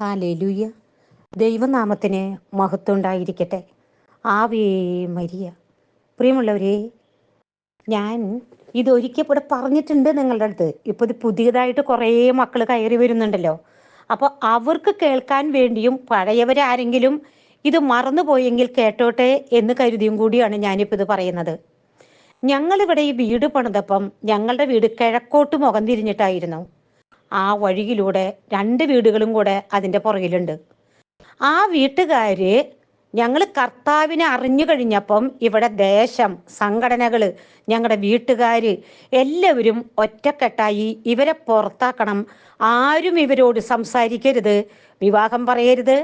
Hallelujah. ദൈവനാമത്തിന് മഹത്വം ഉണ്ടായിരിക്കട്ടെ ആവേ മരിയ. പ്രിയമുള്ളവരെ ഞാൻ ഇതൊരിക്കൽ ഇവിടെ പറഞ്ഞിട്ടുണ്ട് നിങ്ങളുടെ അടുത്ത്. ഇപ്പോൾ ഇത് പുതിയതായിട്ട് കുറേ മക്കൾ കയറി വരുന്നുണ്ടല്ലോ. അപ്പോൾ അവർക്ക് കേൾക്കാൻ വേണ്ടിയും പഴയവരാരെങ്കിലും ഇത് മറന്നുപോയെങ്കിൽ കേട്ടോട്ടെ എന്ന് കരുതിയും കൂടിയാണ് ഞാനിപ്പോൾ ഇത് പറയുന്നത്. ഞങ്ങളിവിടെ ഈ വീട് പണിതപ്പം ഞങ്ങളുടെ വീട് കിഴക്കോട്ട് മുഖം തിരിഞ്ഞിട്ടായിരുന്നു. ആ വഴിയിലൂടെ രണ്ട് വീടുകളും കൂടെ അതിന്റെ പുറകിലുണ്ട്. ആ വീട്ടുകാര് ഞങ്ങൾ കർത്താവിനെ അറിഞ്ഞു കഴിഞ്ഞപ്പം ഇവിടെ ദേശം സംഘടനകൾ ഞങ്ങളുടെ വീട്ടുകാർ എല്ലാവരും ഒറ്റക്കെട്ടായി ഇവരെ പുറത്താക്കണം. ആരും ഇവരോട് സംസാരിക്കരുത് വിവാഹം പറയരുത്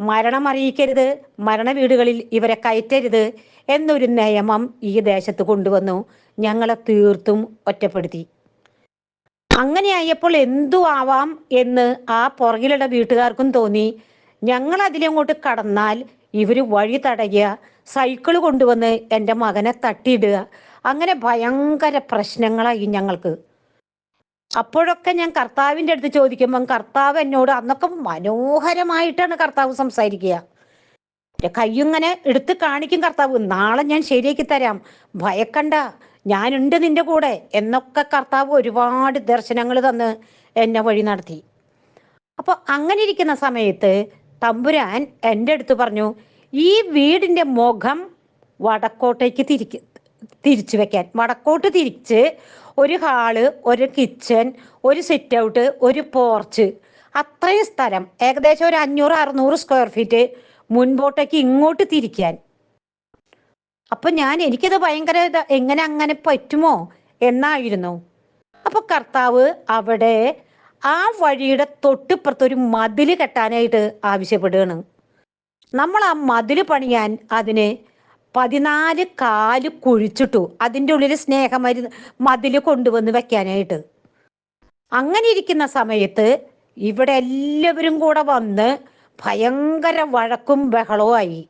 മരണം അറിയിക്കരുത് മരണ വീടുകളിൽ ഇവരെ കയറ്റരുത് എന്നൊരു നിയമം ഈ ദേശത്ത് കൊണ്ടുവന്നു. ഞങ്ങളെ തീർത്തും ഒറ്റപ്പെടുത്തി. അങ്ങനെയായപ്പോൾ എന്തു ആവാം എന്ന് ആ പുറകിലുള്ള വീട്ടുകാർക്കും തോന്നി. ഞങ്ങൾ അതിലങ്ങോട്ട് കടന്നാൽ ഇവർ വഴി തടയുക സൈക്കിൾ കൊണ്ടുവന്ന് എന്റെ മകനെ തട്ടിയിടുക. അങ്ങനെ ഭയങ്കര പ്രശ്നങ്ങളായി ഞങ്ങൾക്ക്. അപ്പോഴൊക്കെ ഞാൻ കർത്താവിന്റെ അടുത്ത് ചോദിക്കുമ്പം കർത്താവ് എന്നോട് അന്നൊക്കെ മനോഹരമായിട്ടാണ് കർത്താവ് സംസാരിക്കുക. എന്റെ കയ്യിങ്ങനെ എടുത്ത് കാണിക്കും കർത്താവ് നാളെ ഞാൻ ശരിയാക്കി തരാം. ഭയക്കണ്ട. ഞാനുണ്ട് നിന്റെ കൂടെ എന്നൊക്കെ കർത്താവ് ഒരുപാട് ദർശനങ്ങൾ തന്ന് എന്നെ വഴി നടത്തി. അപ്പോൾ അങ്ങനെ ഇരിക്കുന്ന സമയത്ത് തമ്പുരാൻ എന്റെ അടുത്ത് പറഞ്ഞു ഈ വീടിന്റെ മുഖം വടക്കോട്ടേക്ക് തിരിക്ക് തിരിച്ചു വെക്കാൻ. വടക്കോട്ട് തിരിച്ച് ഒരു ഹാൾ ഒരു കിച്ചൺ ഒരു സിറ്റ് ഔട്ട് ഒരു പോർച്ച് അത്രയും സ്ഥലം. ഏകദേശം ഒരു അഞ്ഞൂറ് അറുന്നൂറ് സ്ക്വയർ ഫീറ്റ് മുൻപോട്ടേക്ക് ഇങ്ങോട്ട് തിരിക്കാൻ. അപ്പൊ ഞാൻ എനിക്കത് ഭയങ്കര എങ്ങനെ അങ്ങനെ പറ്റുമോ എന്നായിരുന്നു. അപ്പൊ കർത്താവ് അവിടെ ആ വഴിയുടെ തൊട്ടിപ്പുറത്ത് ഒരു മതിൽ കെട്ടാനായിട്ട് ആവശ്യപ്പെടുകയാണ്. നമ്മൾ ആ മതിൽ പണിയാൻ അതിന് പതിനാല് കാൽ കുഴിച്ചിട്ടു. അതിന്റെ ഉള്ളിൽ സ്നേഹമരുന്ന് മതിൽ കൊണ്ടുവന്ന് വെക്കാനായിട്ട്. അങ്ങനെ ഇരിക്കുന്ന സമയത്ത് ഇവിടെ എല്ലാവരും കൂടെ വന്ന് ഭയങ്കര വഴക്കും ബഹളവുമായി.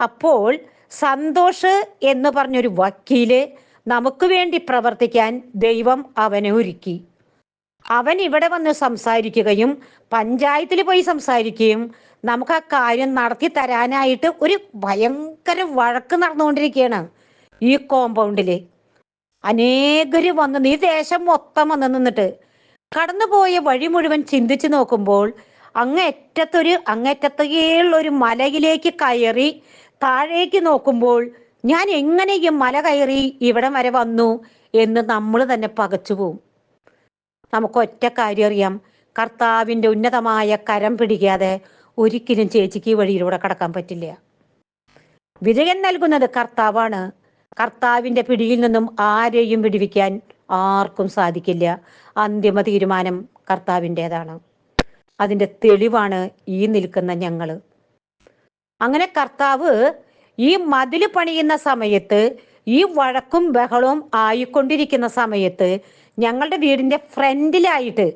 അപ്പോൾ സന്തോഷ് എന്ന് പറഞ്ഞൊരു വക്കീൽ നമുക്ക് വേണ്ടി പ്രവർത്തിക്കാൻ ദൈവം അവനെ ഒരുക്കി. അവൻ ഇവിടെ വന്ന് സംസാരിക്കുകയും പഞ്ചായത്തിൽ പോയി സംസാരിക്കുകയും നമുക്ക് ആ കാര്യം നടത്തി തരാനായിട്ട് ഒരു ഭയങ്കര വഴക്ക് നടന്നുകൊണ്ടിരിക്കുകയാണ് ഈ കോമ്പൗണ്ടിൽ. അനേകര് വന്ന് നീ ദേശം മൊത്തം വന്ന് നിന്നിട്ട് കടന്നുപോയ വഴി മുഴുവൻ ചിന്തിച്ചു നോക്കുമ്പോൾ അങ്ങേറ്റത്തൊരു അങ്ങേറ്റത്തേയുള്ള ഒരു മലയിലേക്ക് കയറി താഴേക്ക് നോക്കുമ്പോൾ ഞാൻ എങ്ങനെ ഈ മല കയറി ഇവിടം വരെ വന്നു എന്ന് നമ്മൾ തന്നെ പകച്ചു പോവും. നമുക്ക് ഒറ്റ കാര്യം അറിയാം. കർത്താവിന്റെ ഉന്നതമായ കരം പിടിക്കാതെ ഒരിക്കലും ചേച്ചിക്ക് വഴിയിലൂടെ കടക്കാൻ പറ്റില്ല. വിജയം നൽകുന്നത് കർത്താവാണ്. കർത്താവിന്റെ പിടിയിൽ നിന്നും ആരെയും വിടുവിക്കാൻ ആർക്കും സാധിക്കില്ല. അന്തിമ തീരുമാനം കർത്താവിന്റെതാണ്. അതിന്റെ തെളിവാണ് ഈ നിൽക്കുന്ന ഞങ്ങൾ അങ്ങനെ കർത്താവ് ഈ മതിൽ പണിയുന്ന സമയത്ത് ഈ വഴക്കും ബഹളവും ആയിക്കൊണ്ടിരിക്കുന്ന സമയത്ത് ഞങ്ങളുടെ വീടിന്റെ ഫ്രണ്ടിലായിട്ട്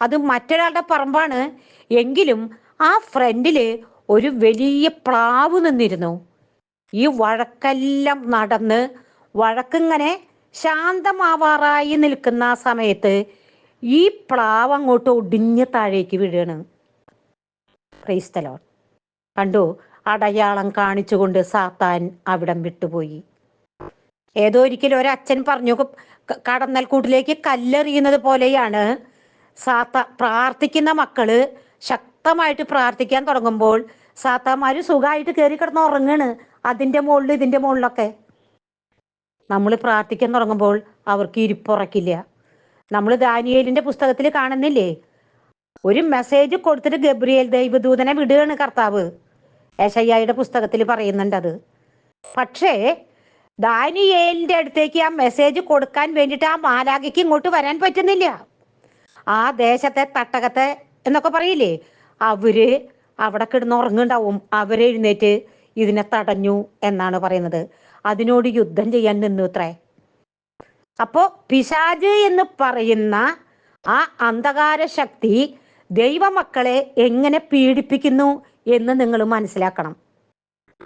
അത് മറ്റൊരാളുടെ പറമ്പാണ് എങ്കിലും ആ ഫ്രണ്ടിൽ ഒരു വലിയ പ്ലാവ് നിന്നിരുന്നു. ഈ വഴക്കെല്ലാം നടന്ന് വഴക്കിങ്ങനെ ശാന്തമാവാറായി നിൽക്കുന്ന ആ സമയത്ത് ഈ പ്ലാവ് അങ്ങോട്ട് ഒടിഞ്ഞ് താഴേക്ക് വീഴുകയാണ്. ക്രൈസ്തലോൺ കണ്ടു? അടയാളം കാണിച്ചുകൊണ്ട് സാത്താൻ അവിടം വിട്ടുപോയി. ഏതോ ഒരിക്കലും ഒരച്ഛൻ പറഞ്ഞു കടന്നൽക്കൂട്ടിലേക്ക് കല്ലെറിയുന്നത് പോലെയാണ്. സാത്ത പ്രാർത്ഥിക്കുന്ന മക്കൾ ശക്തമായിട്ട് പ്രാർത്ഥിക്കാൻ തുടങ്ങുമ്പോൾ സാത്താമാര് സുഖമായിട്ട് കയറി കിടന്ന് ഉറങ്ങാണ് അതിന്റെ മുകളിൽ ഇതിന്റെ മുകളിലൊക്കെ. നമ്മൾ പ്രാർത്ഥിക്കാൻ തുടങ്ങുമ്പോൾ അവർക്ക് ഇരിപ്പുറക്കില്ല. നമ്മൾ ദാനിയേലിന്റെ പുസ്തകത്തിൽ കാണുന്നില്ലേ? ഒരു മെസ്സേജ് കൊടുത്തിട്ട് ഗബ്രിയേൽ ദൈവദൂതനെ വിടുകയാണ് കർത്താവ്. ഏശയ്യായുടെ പുസ്തകത്തിൽ പറയുന്നുണ്ട് അത്. പക്ഷേ ദാനിയേലിന്റെ അടുത്തേക്ക് ആ മെസ്സേജ് കൊടുക്കാൻ വേണ്ടിയിട്ട് ആ മാലാഖയ്ക്ക് ഇങ്ങോട്ട് വരാൻ പറ്റുന്നില്ല. ആ ദേശത്തെ തട്ടകത്തെ എന്നൊക്കെ പറയില്ലേ? അവർ അവിടെ കിടന്ന് ഉറങ്ങുണ്ടാവും അവരെഴുന്നേറ്റ് ഇതിനെ തടഞ്ഞു എന്നാണ് പറയുന്നത്. അതിനോട് യുദ്ധം ചെയ്യാൻ നിന്നു ഇത്രേ അപ്പോ പിശാജ് എന്ന് പറയുന്ന ആ അന്ധകാര ശക്തി ദൈവമക്കളെ എങ്ങനെ പീഡിപ്പിക്കുന്നു? എന്ന് നിങ്ങൾ മനസ്സിലാക്കണം.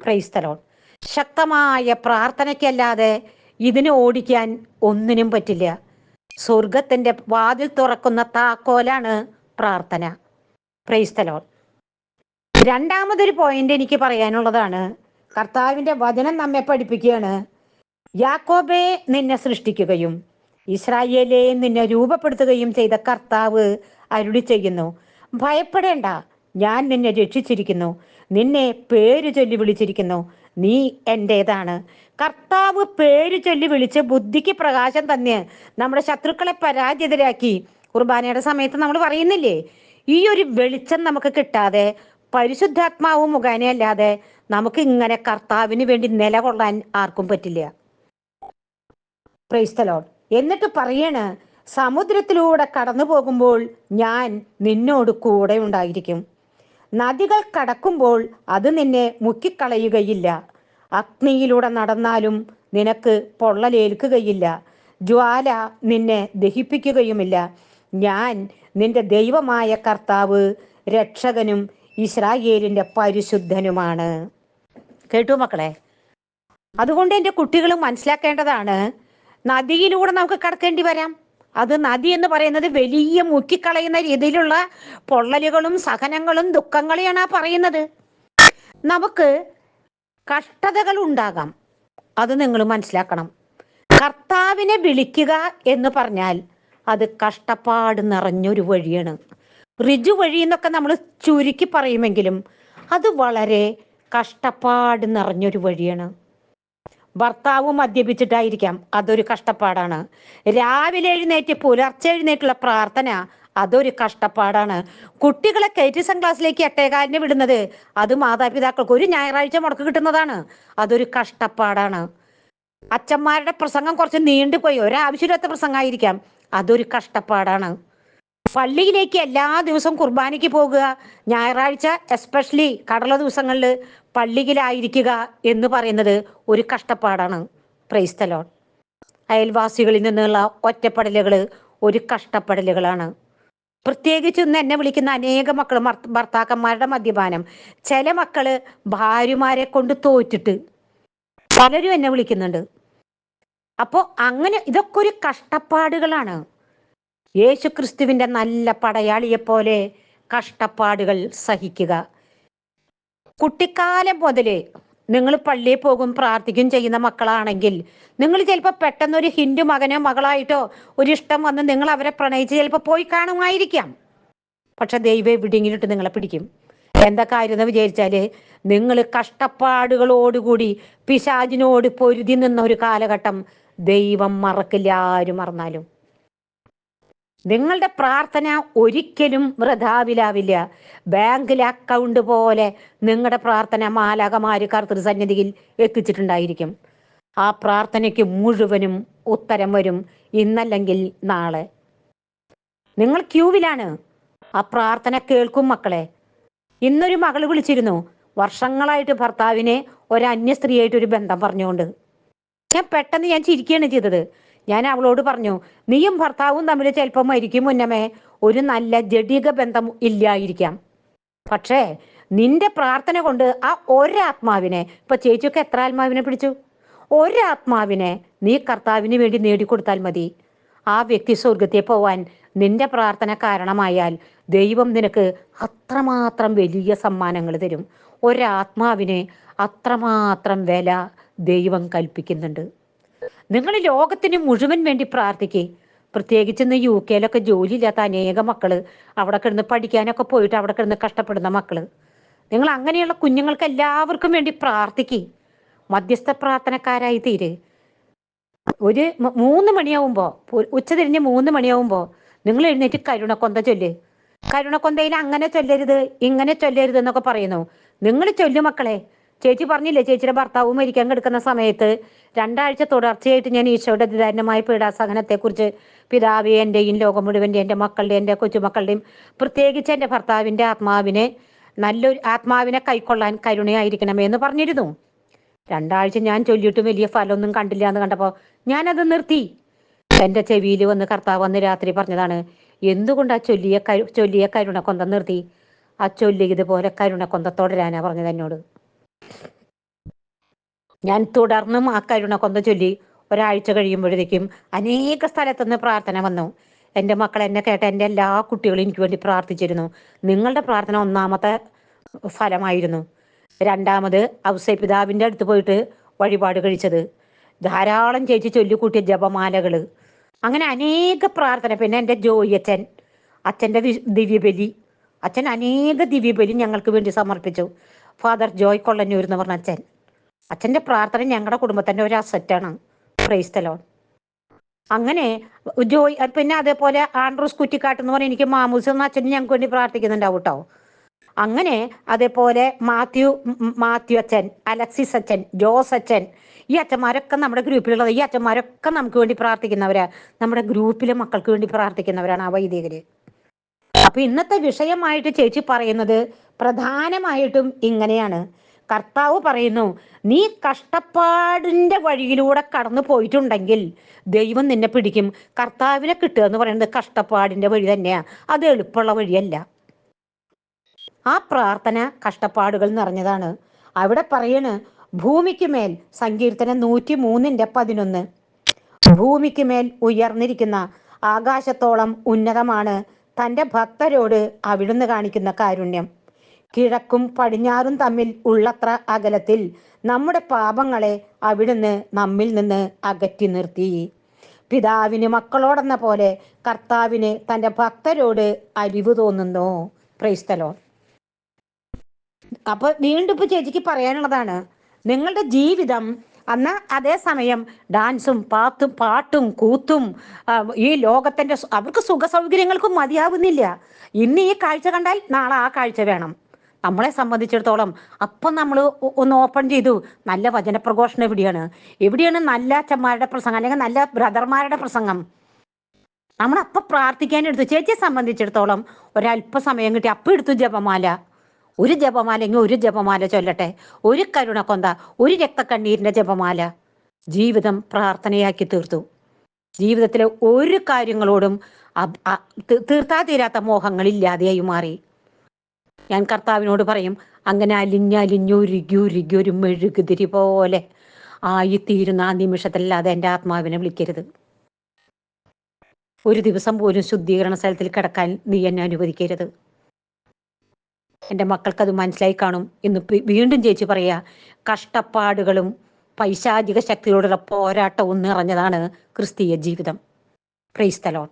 ക്രൈസ്തലോൺ ശക്തമായ പ്രാർത്ഥനയ്ക്കല്ലാതെ ഇതിനെ ഓടിക്കാൻ ഒന്നിനും പറ്റില്ല. സ്വർഗത്തിന്റെ വാതിൽ തുറക്കുന്ന താക്കോലാണ് പ്രാർത്ഥന. ക്രൈസ്തലോൺ രണ്ടാമതൊരു പോയിന്റ് എനിക്ക് പറയാനുള്ളതാണ്. കർത്താവിന്റെ വചനം നമ്മെ പഠിപ്പിക്കുകയാണ്. യാക്കോബെ നിന്നെ സൃഷ്ടിക്കുകയും ഇസ്രായേലെ നിന്നെ രൂപപ്പെടുത്തുകയും ചെയ്ത കർത്താവ് അരുളി ചെയ്യുന്നു ഭയപ്പെടേണ്ട. ഞാൻ നിന്നെ രക്ഷിച്ചിരിക്കുന്നു. നിന്നെ പേര് ചൊല്ലി വിളിച്ചിരിക്കുന്നു. നീ എന്റേതാണ് കർത്താവ് പേര് ചൊല്ലി വിളിച്ച് ബുദ്ധിക്ക് പ്രകാശം തന്നെ നമ്മുടെ ശത്രുക്കളെ പരാജിതരാക്കി. കുർബാനയുടെ സമയത്ത് നമ്മൾ പറയുന്നില്ലേ ഈ ഒരു വെളിച്ചം നമുക്ക് കിട്ടാതെ പരിശുദ്ധാത്മാവ് മുഖേനയല്ലാതെ നമുക്ക് ഇങ്ങനെ കർത്താവിന് വേണ്ടി നിലകൊള്ളാൻ ആർക്കും പറ്റില്ല. പ്രൈസ്തലോൺ എന്നിട്ട് പറയണ് സമുദ്രത്തിലൂടെ കടന്നു പോകുമ്പോൾ ഞാൻ നിന്നോട് കൂടെ ഉണ്ടായിരിക്കും. നദികൾ കടക്കുമ്പോൾ അത് നിന്നെ മുക്കിക്കളയുകയില്ല. അഗ്നിയിലൂടെ നടന്നാലും നിനക്ക് പൊള്ളലേൽക്കുകയില്ല. ജ്വാല നിന്നെ ദഹിപ്പിക്കുകയുമില്ല. ഞാൻ നിന്റെ ദൈവമായ കർത്താവ് രക്ഷകനും ഇസ്രായേലിന്റെ പരിശുദ്ധനുമാണ്. കേട്ടു മക്കളെ അതുകൊണ്ട് എന്റെ കുട്ടികൾ മനസ്സിലാക്കേണ്ടതാണ് നദിയിലൂടെ നമുക്ക് കടക്കേണ്ടി വരാം. അത് നദി എന്ന് പറയുന്നത് വലിയ മുക്കിക്കളയുന്ന രീതിയിലുള്ള പൊള്ളലുകളും സഹനങ്ങളും ദുഃഖങ്ങളെയാണ് ആ പറയുന്നത്. നമുക്ക് കഷ്ടതകൾ ഉണ്ടാകാം. അത് നിങ്ങൾ മനസ്സിലാക്കണം. കർത്താവിനെ വിളിക്കുക എന്ന് പറഞ്ഞാൽ അത് കഷ്ടപ്പാട് നിറഞ്ഞൊരു വഴിയാണ്. റിജു വഴി എന്നൊക്കെ നമ്മൾ ചുരുക്കി പറയുമെങ്കിലും അത് വളരെ കഷ്ടപ്പാട് നിറഞ്ഞൊരു വഴിയാണ്. ഭർത്താവ് മദ്യപിച്ചിട്ടായിരിക്കാം. അതൊരു കഷ്ടപ്പാടാണ്. രാവിലെ എഴുന്നേറ്റ് പുലർച്ചെ എഴുന്നേറ്റുള്ള പ്രാർത്ഥന അതൊരു കഷ്ടപ്പാടാണ്. കുട്ടികളെ കയറ്റിസം ക്ലാസ്സിലേക്ക് എട്ടേകാലിന് വിടുന്നത് അത് മാതാപിതാക്കൾക്ക് ഒരു ഞായറാഴ്ച മുടക്ക് കിട്ടുന്നതാണ്. അതൊരു കഷ്ടപ്പാടാണ്. അച്ഛന്മാരുടെ പ്രസംഗം കുറച്ച് നീണ്ടുപോയി. ഒരാവശ്യമില്ലാത്ത പ്രസംഗമായിരിക്കാം. അതൊരു കഷ്ടപ്പാടാണ്. പള്ളിയിലേക്ക് എല്ലാ ദിവസവും കുർബാനയ്ക്ക് പോകുക. ഞായറാഴ്ച എസ്പെഷ്യലി കടല ദിവസങ്ങളിൽ പള്ളിയിലായിരിക്കുക എന്ന് പറയുന്നത് ഒരു കഷ്ടപ്പാടാണ്. പ്രൈസ്തലോൺ അയൽവാസികളിൽ നിന്നുള്ള ഒറ്റപ്പെടലുകൾ ഒരു കഷ്ടപ്പെടലുകളാണ്. പ്രത്യേകിച്ച് ഇന്ന് എന്നെ വിളിക്കുന്ന അനേക മക്കൾ ഭർത്താക്കന്മാരുടെ മദ്യപാനം. ചില മക്കൾ ഭാര്യമാരെ കൊണ്ട് തോറ്റിട്ട് പലരും എന്നെ വിളിക്കുന്നുണ്ട്. അപ്പോ അങ്ങനെ ഇതൊക്കെ ഒരു കഷ്ടപ്പാടുകളാണ്. യേശു ക്രിസ്തുവിന്റെ നല്ല പടയാളിയെ പോലെ കഷ്ടപ്പാടുകൾ സഹിക്കുക. കുട്ടിക്കാലം മുതൽ നിങ്ങൾ പള്ളിയിൽ പോകും പ്രാർത്ഥിക്കും ചെയ്യുന്ന മക്കളാണെങ്കിൽ നിങ്ങൾ ചിലപ്പോൾ പെട്ടെന്ന് ഒരു ഹിന്ദു മകനോ മകളായിട്ടോ ഒരു ഇഷ്ടം വന്ന് നിങ്ങൾ അവരെ പ്രണയിച്ച് ചിലപ്പോൾ പോയി കാണുമായിരിക്കാം. പക്ഷെ ദൈവം എവിടെയെങ്കിലും നിങ്ങളെ പിടിക്കും. എന്താ കാര്യം എന്ന് വിചാരിച്ചാൽ നിങ്ങൾ കഷ്ടപ്പാടുകളോടുകൂടി പിശാചിനോട് പൊരുതി നിന്ന ഒരു കാലഘട്ടം ദൈവം മറക്കില്ല ആരും മറന്നാലും. നിങ്ങളുടെ പ്രാർത്ഥന ഒരിക്കലും വൃഥാവിലാവില്ല. ബാങ്കിലെ അക്കൗണ്ട് പോലെ നിങ്ങളുടെ പ്രാർത്ഥന മാലാകമാര് കർത്തൃസന്നിധിയിൽ എത്തിച്ചിട്ടുണ്ടായിരിക്കും. ആ പ്രാർത്ഥനയ്ക്ക് മുഴുവനും ഉത്തരം വരും ഇന്നല്ലെങ്കിൽ നാളെ. നിങ്ങൾ ക്യൂവിലാണ്. ആ പ്രാർത്ഥന കേൾക്കും മക്കളെ. ഇന്നൊരു മകൾ വിളിച്ചിരുന്നു. വർഷങ്ങളായിട്ട് ഭർത്താവിനെ ഒരു അന്യ ഒരു ബന്ധം പറഞ്ഞുകൊണ്ട്. ഞാൻ പെട്ടെന്ന് ഞാൻ ചിരിക്കുകയാണ് ചെയ്തത്. ഞാൻ അവളോട് പറഞ്ഞു നീയും ഭർത്താവും തമ്മിൽ ചിലപ്പം മരിക്കും മുന്നമേ. ഒരു നല്ല ജഡിക ബന്ധം ഇല്ലായിരിക്കാം. പക്ഷേ നിന്റെ പ്രാർത്ഥന കൊണ്ട് ആ ഒരാത്മാവിനെ ഇപ്പൊ ചേച്ചിയൊക്കെ എത്ര ആത്മാവിനെ പിടിച്ചു? ഒരാത്മാവിനെ നീ കർത്താവിന് വേണ്ടി നേടിക്കൊടുത്താൽ മതി. ആ വ്യക്തി സ്വർഗത്തിൽ പോവാൻ നിന്റെ പ്രാർത്ഥന കാരണമായാൽ ദൈവം നിനക്ക് അത്രമാത്രം വലിയ സമ്മാനങ്ങൾ തരും. ഒരാത്മാവിനെ അത്രമാത്രം വില ദൈവം കൽപ്പിക്കുന്നുണ്ട്. നിങ്ങൾ ലോകത്തിന് മുഴുവൻ വേണ്ടി പ്രാർത്ഥിക്കേ. പ്രത്യേകിച്ച് ഇന്ന് യു കെയിലൊക്കെ ജോലിയില്ലാത്ത അനേക മക്കൾ അവിടെ കിടന്ന് പഠിക്കാനൊക്കെ പോയിട്ട് അവിടെ കിടന്ന് കഷ്ടപ്പെടുന്ന മക്കൾ. നിങ്ങൾ അങ്ങനെയുള്ള കുഞ്ഞുങ്ങൾക്ക് എല്ലാവർക്കും വേണ്ടി പ്രാർത്ഥിക്കേ. മധ്യസ്ഥ പ്രാർത്ഥനക്കാരായി തീര്. ഒരു മൂന്ന് മണിയാവുമ്പോ ഉച്ച തിരിഞ്ഞ് മൂന്ന് മണിയാവുമ്പോ നിങ്ങൾ എഴുന്നേറ്റ് കരുണക്കൊന്ത ചൊല്ല്. കരുണക്കൊന്തയിൽ അങ്ങനെ ചൊല്ലരുത് ഇങ്ങനെ ചൊല്ലരുത് എന്നൊക്കെ പറയുന്നു. നിങ്ങൾ ചൊല്ലു മക്കളെ ചേച്ചി പറഞ്ഞില്ലേ ചേച്ചിയുടെ ഭർത്താവ് മരിക്കാൻ കിടക്കുന്ന സമയത്ത് രണ്ടാഴ്ച തുടർച്ചയായിട്ട് ഞാൻ ഈശോയുടെ അതിദാരുണമായ പീഡാസഹനത്തെക്കുറിച്ച് പിതാവ് എന്റെയും ലോകം മുഴുവന്റെയും എന്റെ മക്കളുടെയും എന്റെ കൊച്ചുമക്കളുടെയും പ്രത്യേകിച്ച് എന്റെ ഭർത്താവിന്റെ ആത്മാവിനെ നല്ലൊരു ആത്മാവിനെ കൈക്കൊള്ളാൻ കരുണയായിരിക്കണമേ എന്ന് പറഞ്ഞിരുന്നു. രണ്ടാഴ്ച ഞാൻ ചൊല്ലിയിട്ടും വലിയ ഫലമൊന്നും കണ്ടില്ല എന്ന് കണ്ടപ്പോൾ ഞാനത് നിർത്തി. എന്റെ ചെവിയിൽ വന്ന് കർത്താവ് വന്ന് രാത്രി പറഞ്ഞതാണ് എന്തുകൊണ്ട് ആ ചൊല്ലിയ കരു ചൊല്ലിയ കരുണക്കൊന്ത നിർത്തി? ആ ചൊല്ലിയതുപോലെ കരുണക്കൊന്ത തുടരാനാ പറഞ്ഞത് എന്നോട്. ഞാൻ തുടർന്നും ആ കരുണ കൊന്ന ചൊല്ലി ഒരാഴ്ച കഴിയുമ്പോഴത്തേക്കും അനേക സ്ഥലത്തുനിന്ന് പ്രാർത്ഥന വന്നു. എന്റെ മക്കൾ എന്നെ കേട്ട എന്റെ എല്ലാ കുട്ടികളും എനിക്ക് വേണ്ടി പ്രാർത്ഥിച്ചിരുന്നു. നിങ്ങളുടെ പ്രാർത്ഥന ഒന്നാമത്തെ ഫലമായിരുന്നു. രണ്ടാമത് ഔസൈ പിതാവിന്റെ അടുത്ത് പോയിട്ട് വഴിപാട് കഴിച്ചത്. ധാരാളം ചേച്ചി ചൊല്ലിക്കൂട്ടിയ ജപമാലകൾ അങ്ങനെ അനേക പ്രാർത്ഥന. പിന്നെ എന്റെ ജോയി അച്ഛൻ അച്ഛന്റെ ദിവ്യബലി അച്ഛൻ അനേക ദിവ്യബലി ഞങ്ങൾക്ക് വേണ്ടി സമർപ്പിച്ചു. ഫാദർ ജോയ് കൊള്ളന്നൂർ എന്ന് പറഞ്ഞ അച്ഛൻ. അച്ഛന്റെ പ്രാർത്ഥന ഞങ്ങളുടെ കുടുംബത്തിന്റെ ഒരു അസറ്റാണ് ക്രൈസ്തലോൺ അങ്ങനെ ജോയ് പിന്നെ അതേപോലെ ആൻഡ്രൂസ് കുറ്റിക്കാട്ട് എന്ന് പറഞ്ഞാൽ എനിക്ക് മാമൂസ് എന്ന അച്ഛൻ ഞങ്ങൾക്ക് വേണ്ടി പ്രാർത്ഥിക്കുന്നുണ്ടാവും കേട്ടോ അങ്ങനെ അതേപോലെ മാത്യു മാത്യു അച്ഛൻ അലക്സിസ് അച്ഛൻ ജോസ് അച്ഛൻ ഈ അച്ഛന്മാരൊക്കെ നമ്മുടെ ഗ്രൂപ്പിലുള്ളത് ഈ അച്ഛന്മാരൊക്കെ നമുക്ക് വേണ്ടി പ്രാർത്ഥിക്കുന്നവരാ. നമ്മുടെ ഗ്രൂപ്പിലെ മക്കൾക്ക് വേണ്ടി പ്രാർത്ഥിക്കുന്നവരാണ് ആ വൈദികര്. അപ്പൊ ഇന്നത്തെ വിഷയമായിട്ട് ചേച്ചി പറയുന്നത് പ്രധാനമായിട്ടും ഇങ്ങനെയാണ്. കർത്താവ് പറയുന്നു നീ കഷ്ടപ്പാടിന്റെ വഴിയിലൂടെ കടന്നു പോയിട്ടുണ്ടെങ്കിൽ ദൈവം നിന്നെ പിടിക്കും. കർത്താവിനെ കിട്ടുക എന്ന് പറയുന്നത് കഷ്ടപ്പാടിന്റെ വഴി തന്നെയാണ് അത് എളുപ്പമുള്ള വഴിയല്ല. ആ പ്രാർത്ഥന കഷ്ടപ്പാടുകൾ നിറഞ്ഞതാണ്. അവിടെ പറയണ് ഭൂമിക്ക് മേൽ സങ്കീർത്തനം നൂറ്റി മൂന്നിന്റെ പതിനൊന്ന് ഭൂമിക്ക് മേൽ ഉയർന്നിരിക്കുന്ന ആകാശത്തോളം ഉന്നതമാണ് തന്റെ ഭക്തരോട് അവിടുന്ന് കാണിക്കുന്ന കാരുണ്യം. കിഴക്കും പടിഞ്ഞാറും തമ്മിൽ ഉള്ളത്ര അകലത്തിൽ നമ്മുടെ പാപങ്ങളെ അവിടുന്ന് നമ്മിൽ നിന്ന് അകറ്റി നിർത്തി. പിതാവിന് മക്കളോടെന്ന പോലെ കർത്താവിന് തന്റെ ഭക്തരോട് അരിവ് തോന്നുന്നു. പ്രൈസ്തലോ അപ്പൊ വീണ്ടും ഇപ്പൊ ചേച്ചിക്ക് പറയാനുള്ളതാണ് നിങ്ങളുടെ ജീവിതം അന്ന് അതേസമയം ഡാൻസും പാത്തും പാട്ടും കൂത്തും ഈ ലോകത്തിന്റെ അവർക്ക് സുഖ സൗകര്യങ്ങൾക്കും മതിയാവുന്നില്ല. ഇന്ന് ഈ കാഴ്ച കണ്ടാൽ നാളെ ആ കാഴ്ച വേണം. നമ്മളെ സംബന്ധിച്ചിടത്തോളം അപ്പം നമ്മൾ ഒന്ന് ഓപ്പൺ ചെയ്തു. നല്ല വചനപ്രഘോഷണം എവിടെയാണ് എവിടെയാണ് നല്ല അച്ഛന്മാരുടെ പ്രസംഗം അല്ലെങ്കിൽ നല്ല ബ്രദർമാരുടെ പ്രസംഗം? നമ്മൾ അപ്പം പ്രാർത്ഥിക്കാൻ എടുത്തു. ചേച്ചിയെ സംബന്ധിച്ചിടത്തോളം ഒരല്പസമയം കിട്ടി. അപ്പം എടുത്തു ജപമാല. ഒരു ജപമാലെങ്കിൽ ഒരു ജപമാല ചൊല്ലട്ടെ. ഒരു കരുണക്കൊന്ത ഒരു രക്തക്കണ്ണീരിന്റെ ജപമാല ജീവിതം പ്രാർത്ഥനയാക്കി തീർത്തു. ജീവിതത്തിലെ ഒരു കാര്യങ്ങളോടും തീർത്താ തീരാത്ത മോഹങ്ങൾ ഇല്ലാതെയായി മാറി. ഞാൻ കർത്താവിനോട് പറയും അങ്ങനെ അലിഞ്ഞലിഞ്ഞുരുകി ഉരുകി ഒരു മെഴുകുതിരി പോലെ ആയിത്തീരുന്ന ആ നിമിഷത്തിലല്ലാതെ എന്റെ ആത്മാവിനെ വിളിക്കരുത്. ഒരു ദിവസം പോലും ശുദ്ധീകരണ സ്ഥലത്തിൽ കിടക്കാൻ നീ എന്നെ അനുവദിക്കരുത്. എന്റെ മക്കൾക്കത് മനസ്സിലായി കാണും. എന്ന് വീണ്ടും ചേച്ചി പറയുക കഷ്ടപ്പാടുകളും പൈശാചിക ശക്തിയോടുള്ള പോരാട്ടവും നിറഞ്ഞതാണ് ക്രിസ്തീയ ജീവിതം. ക്രൈസ്തലോൺ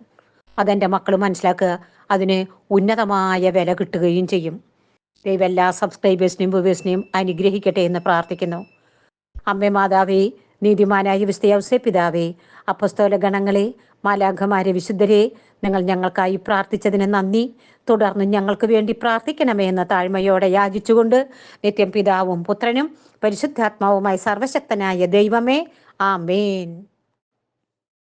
അതെന്റെ മക്കൾ മനസ്സിലാക്കുക. അതിന് ഉന്നതമായ വില കിട്ടുകയും ചെയ്യും. ദൈവം എല്ലാ സബ്സ്ക്രൈബേഴ്സിനെയും വ്യൂവേഴ്സിനെയും അനുഗ്രഹിക്കട്ടെ എന്ന് പ്രാർത്ഥിക്കുന്നു. അമ്മേ മാതാവേ നീതിമാനായ വിസ്തയവസെ പിതാവേ അപ്പസ്തോല ഗണങ്ങളെ മാലാഖമാരെ വിശുദ്ധരെ നിങ്ങൾ ഞങ്ങൾക്കായി പ്രാർത്ഥിച്ചതിന് നന്ദി. തുടർന്ന് ഞങ്ങൾക്ക് വേണ്ടി പ്രാർത്ഥിക്കണമേ എന്ന താഴ്മയോടെ യാചിച്ചുകൊണ്ട് നിത്യം പിതാവും പുത്രനും പരിശുദ്ധാത്മാവുമായി സർവശക്തനായ ദൈവമേ ആമേൻ.